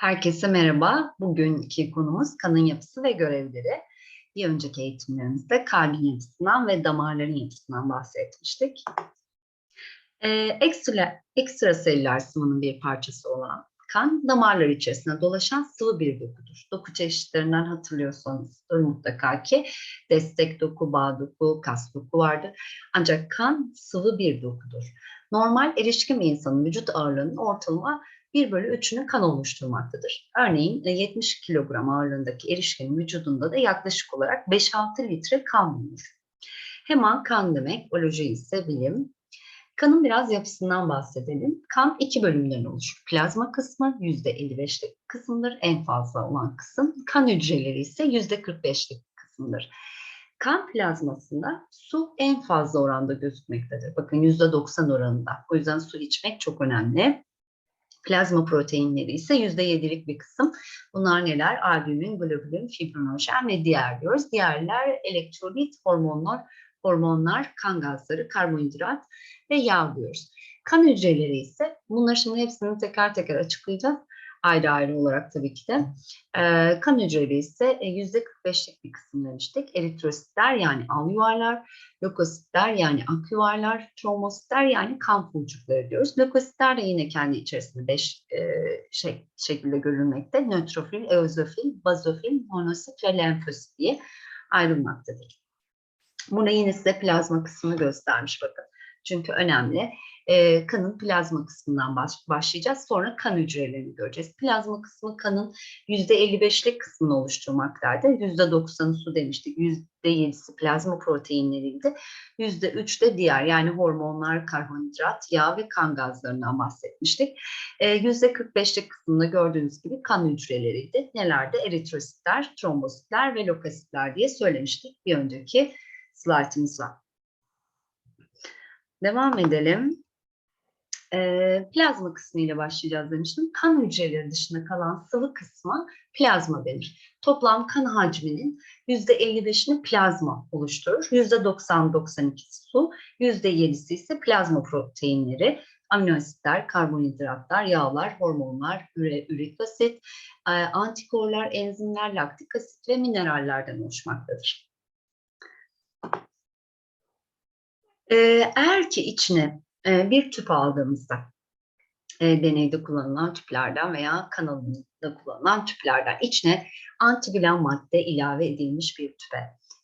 Herkese merhaba. Bugünkü konumuz kanın yapısı ve görevleri. Bir önceki eğitimlerimizde kalbin yapısından ve damarların yapısından bahsetmiştik. Ee, ekstra, ekstraselüler sıvının bir parçası olan kan, damarlar içerisinde dolaşan sıvı bir dokudur. Doku çeşitlerinden hatırlıyorsanız mutlaka ki destek doku, bağ doku, kas doku vardır. Ancak kan sıvı bir dokudur. Normal erişkin bir insanın vücut ağırlığının ortalama 1 bölü 3'ünü kan oluşturmaktadır. Örneğin 70 e, kilogram ağırlığındaki erişkinin vücudunda da yaklaşık olarak 5-6 litre kan bulunur. Hemen kan demek, oloji ise bilim. Kanın biraz yapısından bahsedelim. Kan iki bölümden oluşur. Plazma kısmı %55'lik kısımdır, en fazla olan kısım. Kan hücreleri ise %45'lik kısımdır. Kan plazmasında su en fazla oranda gözükmektedir. Bakın %90 oranında. O yüzden su içmek çok önemli. Plazma proteinleri ise %7'lik bir kısım. Bunlar neler? Albümin, globulin, fibrinojen ve diğer diyoruz. Diğerler elektrolit, hormonlar, hormonlar, kan gazları, karbonhidrat ve yağ diyoruz. Kan hücreleri ise bunları şimdi hepsini teker teker açıklayacağız ayrı ayrı olarak tabii ki de. E, kan hücreleri ise yüzde 45'lik bir kısım demiştik. Eritrositler yani al yuvarlar, lökositler yani ak yuvarlar, trombositler yani kan pulcukları diyoruz. Lökositler de yine kendi içerisinde beş e, şey, şekilde görülmekte. Nötrofil, eozofil, bazofil, monosit ve lenfosit diye ayrılmaktadır. Burada yine size plazma kısmını göstermiş bakın. Çünkü önemli e, kanın plazma kısmından baş, başlayacağız. Sonra kan hücrelerini göreceğiz. Plazma kısmı kanın %55'lik kısmını oluşturmaktaydı. %90'ı su demiştik. %7'si plazma proteinleriydi. %3 de diğer yani hormonlar, karbonhidrat, yağ ve kan gazlarından bahsetmiştik. E, %45'lik kısmında gördüğünüz gibi kan hücreleriydi. Nelerde? Eritrositler, trombositler ve lokasitler diye söylemiştik bir önceki slaytımızda. Devam edelim e, plazma kısmı ile başlayacağız demiştim. Kan hücreleri dışında kalan sıvı kısma plazma denir. Toplam kan hacminin %55'ini plazma oluşturur. %90-92'si su, %7'si ise plazma proteinleri, amino asitler, karbonhidratlar, yağlar, hormonlar, üre, ürik asit, antikorlar, enzimler, laktik asit ve minerallerden oluşmaktadır. Eğer ki içine bir tüp aldığımızda deneyde kullanılan tüplerden veya kanalında kullanılan tüplerden içine antibilan madde ilave edilmiş bir tüpe.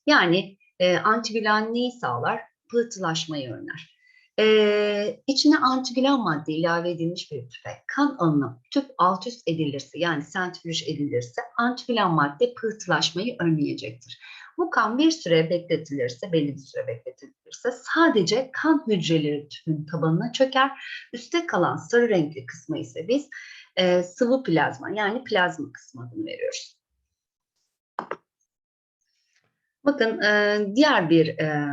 Yani antibilan neyi sağlar? Pıhtılaşmayı önler. Ee, içine antibilan madde ilave edilmiş bir tüpe kan alınıp tüp alt üst edilirse yani sentrifüj edilirse antibilan madde pıhtılaşmayı önleyecektir. Bu kan bir süre bekletilirse, belli bir süre bekletilirse sadece kan hücreleri tüpün tabanına çöker. Üste kalan sarı renkli kısmı ise biz e, sıvı plazma yani plazma kısmı adını veriyoruz. Bakın e, diğer bir e,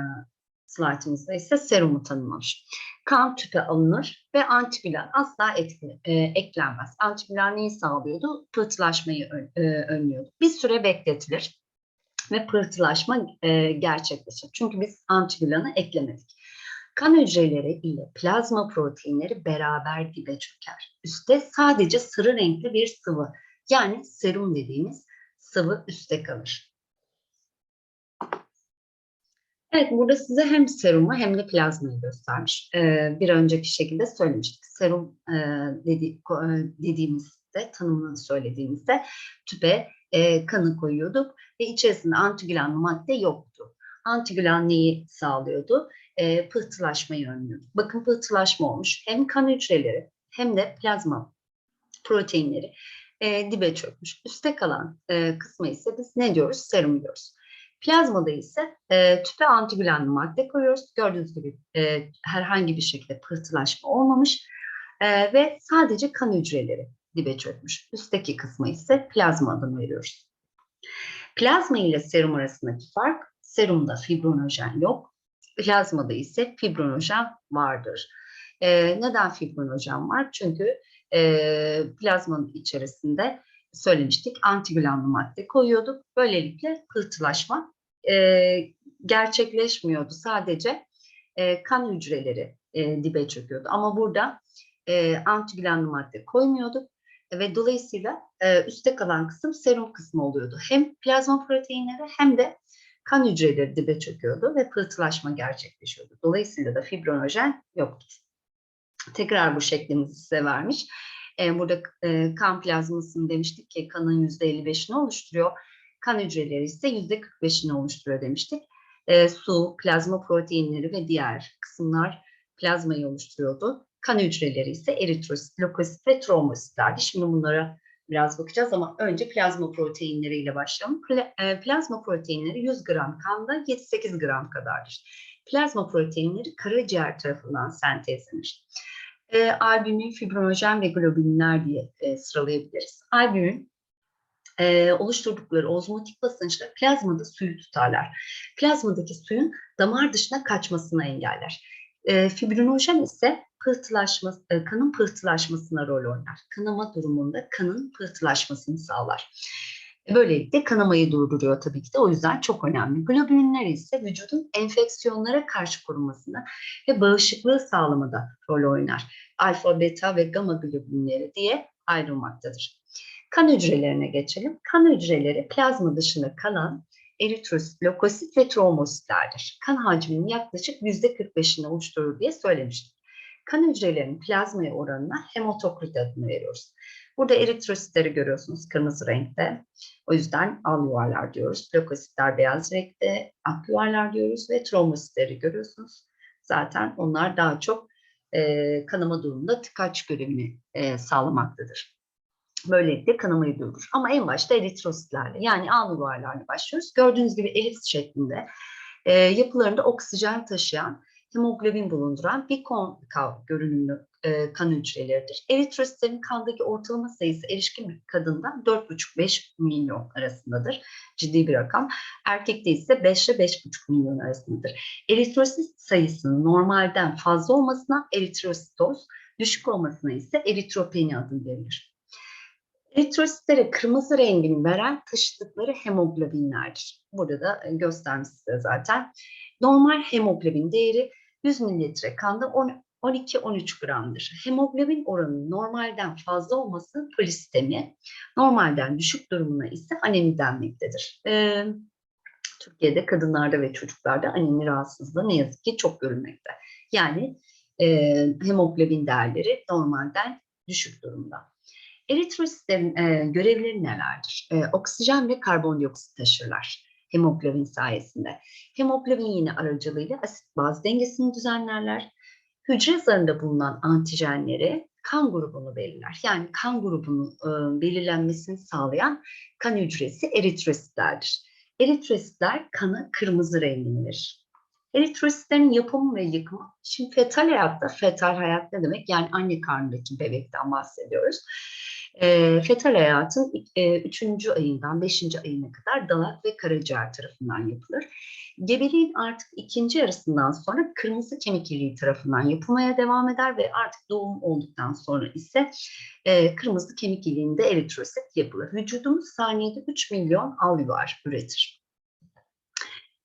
slaytımızda ise serumu tanımlamış. Kan tüpe alınır ve antibilan asla etki, e, eklenmez. Antibilan neyi sağlıyordu? Pıhtılaşmayı ön, e, önlüyordu. Bir süre bekletilir ve pıhtılaşma e, gerçekleşir. Çünkü biz antibilanı eklemedik. Kan hücreleri ile plazma proteinleri beraber dibe çöker. Üste sadece sarı renkli bir sıvı yani serum dediğimiz sıvı üstte kalır. Evet, burada size hem serumu hem de plazmayı göstermiş. Ee, bir önceki şekilde söylemiştik. Serum e, dedi, e, dediğimizde, tanımını söylediğimizde tüpe e, kanı koyuyorduk ve içerisinde antigülenli madde yoktu. Antigülen neyi sağlıyordu? E, pıhtılaşmayı önlüyordu. Bakın pıhtılaşma olmuş. Hem kan hücreleri hem de plazma proteinleri e, dibe çökmüş. Üste kalan e, kısmı ise biz ne diyoruz? Serum diyoruz. Plazmada ise e, tüpe antigülenli madde koyuyoruz. Gördüğünüz gibi e, herhangi bir şekilde pıhtılaşma olmamış e, ve sadece kan hücreleri dibe çökmüş. Üstteki kısmı ise plazma adını veriyoruz. Plazma ile serum arasındaki fark serumda fibrinojen yok. Plazmada ise fibrinojen vardır. Ee, neden fibrinojen var? Çünkü e, plazmanın içerisinde söylemiştik antigülanlı madde koyuyorduk. Böylelikle pıhtılaşma e, gerçekleşmiyordu. Sadece e, kan hücreleri e, dibe çöküyordu. Ama burada e, antigülanlı madde koymuyorduk ve dolayısıyla e, üstte kalan kısım serum kısmı oluyordu. Hem plazma proteinleri hem de kan hücreleri dibe çöküyordu ve pıhtılaşma gerçekleşiyordu. Dolayısıyla da fibrinojen yoktu. Tekrar bu şeklimizi size vermiş. E, burada e, kan plazmasını demiştik ki kanın %55'ini oluşturuyor. Kan hücreleri ise %45'ini oluşturuyor demiştik. E, su, plazma proteinleri ve diğer kısımlar plazmayı oluşturuyordu. Kan hücreleri ise eritrosit, lökosit ve trombositlerdi. Şimdi bunlara biraz bakacağız ama önce plazma proteinleriyle başlayalım. E, plazma proteinleri 100 gram kanda 7-8 gram kadardır. Plazma proteinleri karaciğer tarafından sentezlenir. E, albümin, fibrinojen ve globinler diye e, sıralayabiliriz. Albümin e, oluşturdukları ozmotik basınçla plazmada suyu tutarlar. Plazmadaki suyun damar dışına kaçmasını engeller. E, fibrinojen ise pıhtılaşma, e, kanın pıhtılaşmasına rol oynar. Kanama durumunda kanın pıhtılaşmasını sağlar. Böylelikle kanamayı durduruyor tabii ki de o yüzden çok önemli. Globulinler ise vücudun enfeksiyonlara karşı korunmasına ve bağışıklığı sağlamada rol oynar. Alfa, beta ve gamma globulinleri diye ayrılmaktadır. Kan hücrelerine geçelim. Kan hücreleri plazma dışında kalan eritrosit, lökosit ve trombositlerdir. Kan hacminin yaklaşık %45'ini oluşturur diye söylemiştim. Kan hücrelerinin plazmaya oranına hematokrit adını veriyoruz. Burada eritrositleri görüyorsunuz kırmızı renkte. O yüzden al yuvarlar diyoruz. Lökositler beyaz renkte, ak yuvarlar diyoruz ve trombositleri görüyorsunuz. Zaten onlar daha çok e, kanama durumunda tıkaç görevini e, sağlamaktadır. Böylelikle kanamayı durdurur. Ama en başta eritrositlerle yani al yuvarlarla başlıyoruz. Gördüğünüz gibi elips şeklinde e, yapılarında oksijen taşıyan hemoglobin bulunduran bir konkav görünümlü e, kan hücreleridir. Eritrositlerin kandaki ortalama sayısı erişkin bir kadında 4,5-5 milyon arasındadır. Ciddi bir rakam. Erkekte ise 5 ile 5,5 milyon arasındadır. Eritrosit sayısının normalden fazla olmasına eritrositoz, düşük olmasına ise eritropeni adı verilir. Eritrositlere kırmızı rengini veren taşıdıkları hemoglobinlerdir. Burada da göstermiş size zaten. Normal hemoglobin değeri 100 mililitre kanda 12-13 gramdır. Hemoglobin oranının normalden fazla olması polisitemi, normalden düşük durumuna ise anemi denmektedir. Ee, Türkiye'de kadınlarda ve çocuklarda anemi rahatsızlığı ne yazık ki çok görülmekte. Yani e, hemoglobin değerleri normalden düşük durumda. Eritrositlerin e, görevleri nelerdir? E, oksijen ve karbondioksit taşırlar hemoglobin sayesinde. Hemoglobin yine aracılığıyla asit baz dengesini düzenlerler. Hücre zarında bulunan antijenleri kan grubunu belirler. Yani kan grubunun e, belirlenmesini sağlayan kan hücresi eritrositlerdir. Eritrositler kanı kırmızı rengini verir. Eritrositlerin yapımı ve yıkımı, şimdi fetal hayatta, fetal hayat ne demek? Yani anne karnındaki bebekten bahsediyoruz. E, fetal hayatın 3. E, ayından 5. ayına kadar dalak ve karaciğer tarafından yapılır. Gebeliğin artık ikinci yarısından sonra kırmızı kemik iliği tarafından yapılmaya devam eder ve artık doğum olduktan sonra ise e, kırmızı kemik iliğinde eritrosit yapılır. Vücudumuz saniyede 3 milyon alüvar üretir.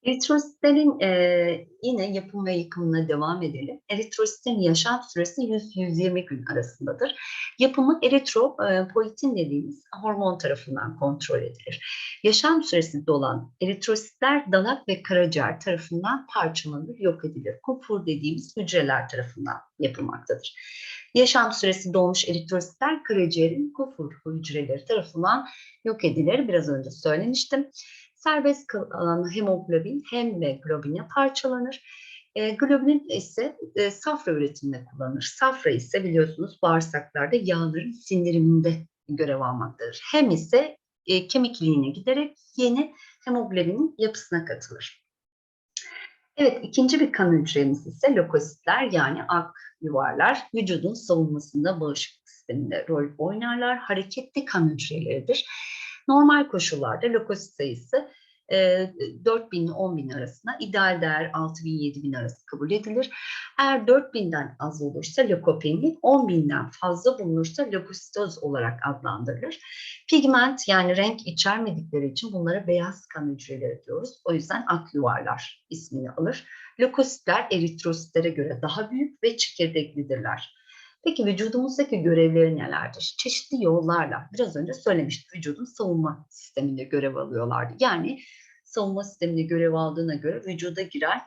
Eritrositlerin e, yine yapım ve yıkımına devam edelim. Eritrositlerin yaşam süresi 100-120 gün arasındadır. Yapımı eritropoietin dediğimiz hormon tarafından kontrol edilir. Yaşam süresi dolan eritrositler dalak ve karaciğer tarafından parçalanır, yok edilir. Kupur dediğimiz hücreler tarafından yapılmaktadır. Yaşam süresi dolmuş eritrositler karaciğerin kufur hücreleri tarafından yok edilir. Biraz önce söylemiştim. Serbest kalan hemoglobin hem de globine parçalanır. E, globulin ise e, safra üretiminde kullanılır. Safra ise biliyorsunuz bağırsaklarda yağların sindiriminde görev almaktadır. Hem ise e, kemik iliğine giderek yeni hemoglobinin yapısına katılır. Evet, ikinci bir kan hücremiz ise lökositler yani ak yuvarlar vücudun savunmasında bağışıklık sisteminde rol oynarlar. Hareketli kan hücreleridir. Normal koşullarda lökosit sayısı e, 4000 ile 10 bin arasında ideal değer 6000 7000 arası kabul edilir. Eğer 4000'den az olursa lökopeni, 10 binden fazla bulunursa lökositoz olarak adlandırılır. Pigment yani renk içermedikleri için bunlara beyaz kan hücreleri diyoruz. O yüzden ak yuvarlar ismini alır. Lökositler eritrositlere göre daha büyük ve çekirdeklidirler. Peki vücudumuzdaki görevleri nelerdir? Çeşitli yollarla, biraz önce söylemiştik vücudun savunma sisteminde görev alıyorlardı. Yani savunma sisteminde görev aldığına göre vücuda giren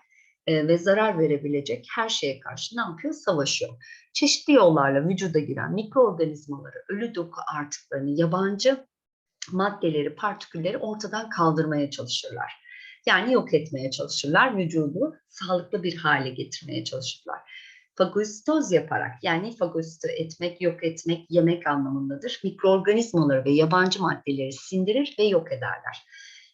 e, ve zarar verebilecek her şeye karşı ne yapıyor? Savaşıyor. Çeşitli yollarla vücuda giren mikroorganizmaları, ölü doku artıklarını, yabancı maddeleri, partikülleri ortadan kaldırmaya çalışırlar. Yani yok etmeye çalışırlar, vücudu sağlıklı bir hale getirmeye çalışırlar. Fagositoz yaparak yani fagosito etmek, yok etmek, yemek anlamındadır. Mikroorganizmaları ve yabancı maddeleri sindirir ve yok ederler.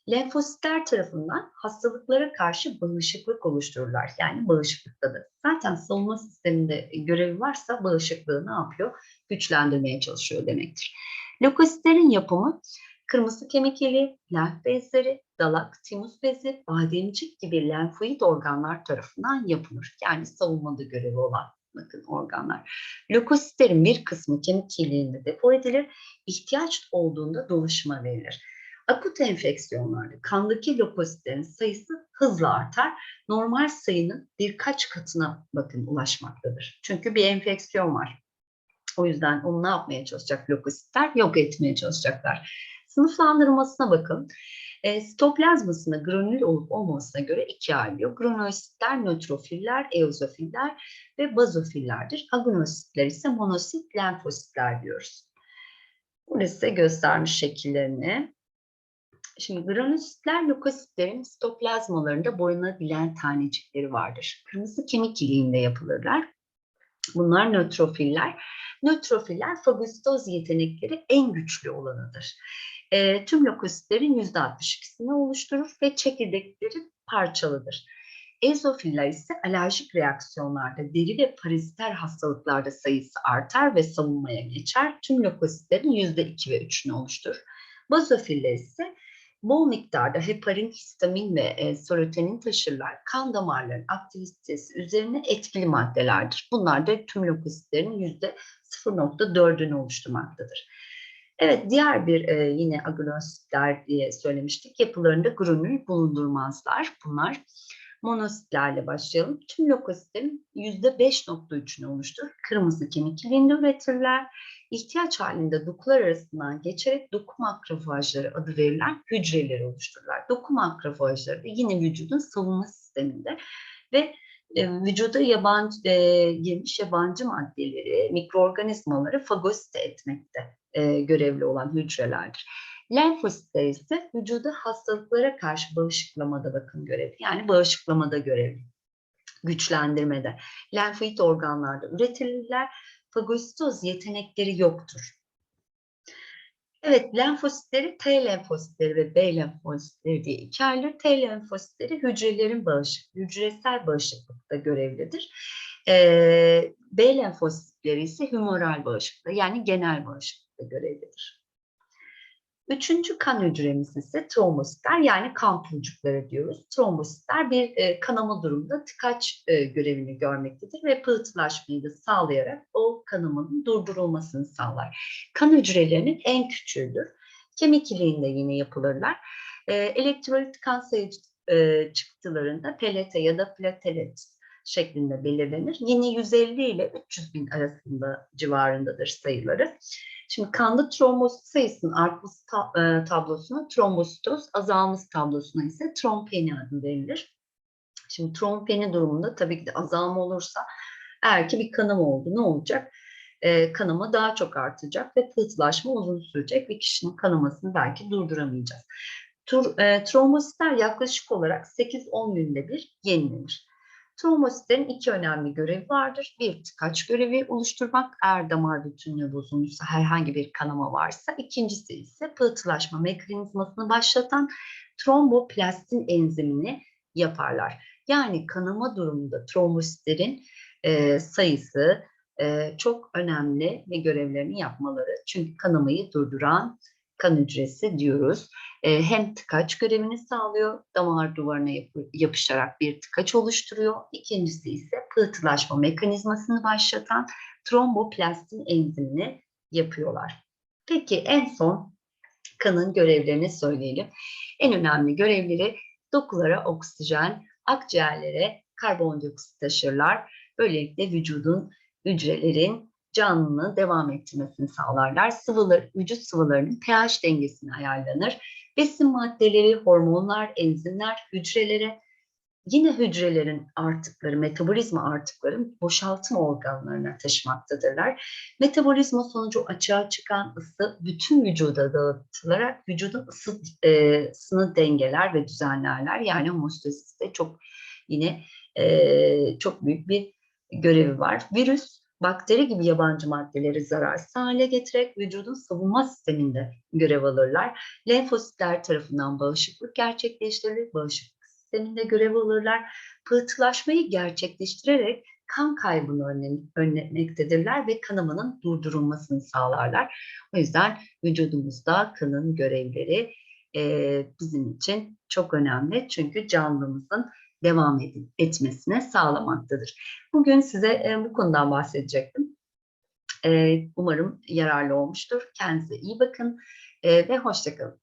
Lenfositler tarafından hastalıklara karşı bağışıklık oluştururlar. Yani bağışıklıktadır. Zaten savunma sisteminde görevi varsa bağışıklığı ne yapıyor? Güçlendirmeye çalışıyor demektir. Lökositlerin yapımı kırmızı kemik iliği, lenf bezleri, dalak, timus bezi, bademcik gibi lenfoid organlar tarafından yapılır. Yani savunmada görevi olan bakın organlar. Lökositlerin bir kısmı kemik iliğinde depo edilir, ihtiyaç olduğunda dolaşıma verilir. Akut enfeksiyonlarda kandaki lökositlerin sayısı hızla artar. Normal sayının birkaç katına bakın ulaşmaktadır. Çünkü bir enfeksiyon var. O yüzden onu ne yapmaya çalışacak lökositler? Yok etmeye çalışacaklar. Sınıflandırmasına bakın. E, sitoplazmasında granül olup olmamasına göre ikiye ayrılıyor. Granülositler nötrofiller, eozofiller ve bazofillerdir. Agonositler ise monosit, lenfositler diyoruz. Burada size göstermiş şekillerini. Şimdi granülositler lökositlerin sitoplazmalarında boyunabilen tanecikleri vardır. Kırmızı kemik iliğinde yapılırlar. Bunlar nötrofiller. Nötrofiller fagositoz yetenekleri en güçlü olanıdır. E, tüm lökositlerin %62'sini oluşturur ve çekirdekleri parçalıdır. Ezofiller ise alerjik reaksiyonlarda, deri ve paraziter hastalıklarda sayısı artar ve savunmaya geçer. Tüm lökositlerin %2 ve 3'ünü oluşturur. Bazofiller ise bol miktarda heparin, histamin ve e, serotonin taşırlar. Kan damarlarının aktivitesi üzerine etkili maddelerdir. Bunlar da tüm lökositlerin %0.4'ünü oluşturmaktadır. Evet, diğer bir e, yine agonositler diye söylemiştik. Yapılarında granül bulundurmazlar. Bunlar monositlerle başlayalım. Tüm lökositlerin %5.3'ünü oluşturur. Kırmızı kemik iliğinde üretirler. İhtiyaç halinde dokular arasından geçerek doku makrofajları adı verilen hücreleri oluştururlar. Doku makrofajları da yine vücudun savunma sisteminde ve e, vücuda yabancı e, girmiş yabancı maddeleri, mikroorganizmaları fagosite etmekte e, görevli olan hücrelerdir. Lenfositler ise vücuda hastalıklara karşı bağışıklamada bakın görevi. Yani bağışıklamada görevi, güçlendirmede. Lenfoid organlarda üretilirler. Fagositoz yetenekleri yoktur. Evet, lenfositleri T lenfositleri ve B lenfositleri diye ikiye ayrılır. T lenfositleri hücrelerin bağışık, hücresel bağışıklıkta görevlidir. Ee, B lenfositleri ise humoral bağışıklıkta yani genel bağışıklıkta görevlidir. Üçüncü kan hücremiz ise trombositler yani kan pulcukları diyoruz. Trombositler bir e, kanama durumunda tıkaç e, görevini görmektedir ve pıhtılaşmayı da sağlayarak o kanamanın durdurulmasını sağlar. Kan hücrelerinin en küçüğüdür. Kemik iliğinde yine yapılırlar. E, elektrolit kan sayıcı e, çıktılarında pelete ya da platelet şeklinde belirlenir. Yine 150 ile 300 bin arasında civarındadır sayıları. Şimdi kanda trombosit sayısının artması e, tablosuna trombositoz, azalması tablosuna ise trompeni adı verilir. Şimdi trompeni durumunda tabii ki de azalma olursa eğer ki bir kanama oldu ne olacak? E, kanama daha çok artacak ve pıhtılaşma uzun sürecek ve kişinin kanamasını belki durduramayacağız. Tur, e, trombositler yaklaşık olarak 8-10 günde bir yenilenir. Trombositlerin iki önemli görevi vardır. Bir, tıkaç görevi oluşturmak eğer damar bütünlüğü bozulmuşsa, herhangi bir kanama varsa. İkincisi ise pıhtılaşma mekanizmasını başlatan tromboplastin enzimini yaparlar. Yani kanama durumunda trombositlerin e, sayısı e, çok önemli ve görevlerini yapmaları. Çünkü kanamayı durduran kan hücresi diyoruz. E, hem tıkaç görevini sağlıyor, damar duvarına yapı, yapışarak bir tıkaç oluşturuyor. İkincisi ise pıhtılaşma mekanizmasını başlatan tromboplastin enzimini yapıyorlar. Peki en son kanın görevlerini söyleyelim. En önemli görevleri dokulara oksijen, akciğerlere karbondioksit taşırlar. Böylelikle vücudun, hücrelerin canlılığını devam ettirmesini sağlarlar. Sıvılar, vücut sıvılarının pH dengesini ayarlanır. Besin maddeleri, hormonlar, enzimler hücrelere yine hücrelerin artıkları, metabolizma artıkları boşaltım organlarına taşımaktadırlar. Metabolizma sonucu açığa çıkan ısı bütün vücuda dağıtılarak vücudun ısı, e, dengeler ve düzenlerler. Yani homostaziste çok yine e, çok büyük bir görevi var. Virüs, bakteri gibi yabancı maddeleri zararsız hale getirerek vücudun savunma sisteminde görev alırlar. Lenfositler tarafından bağışıklık gerçekleştirilir. Bağışıklık sisteminde görev alırlar. Pıhtılaşmayı gerçekleştirerek kan kaybını önlem- önlemektedirler ve kanamanın durdurulmasını sağlarlar. O yüzden vücudumuzda kanın görevleri e, bizim için çok önemli. Çünkü canlımızın devam etmesine sağlamaktadır. Bugün size e, bu konudan bahsedecektim. E, umarım yararlı olmuştur. Kendinize iyi bakın e, ve hoşçakalın.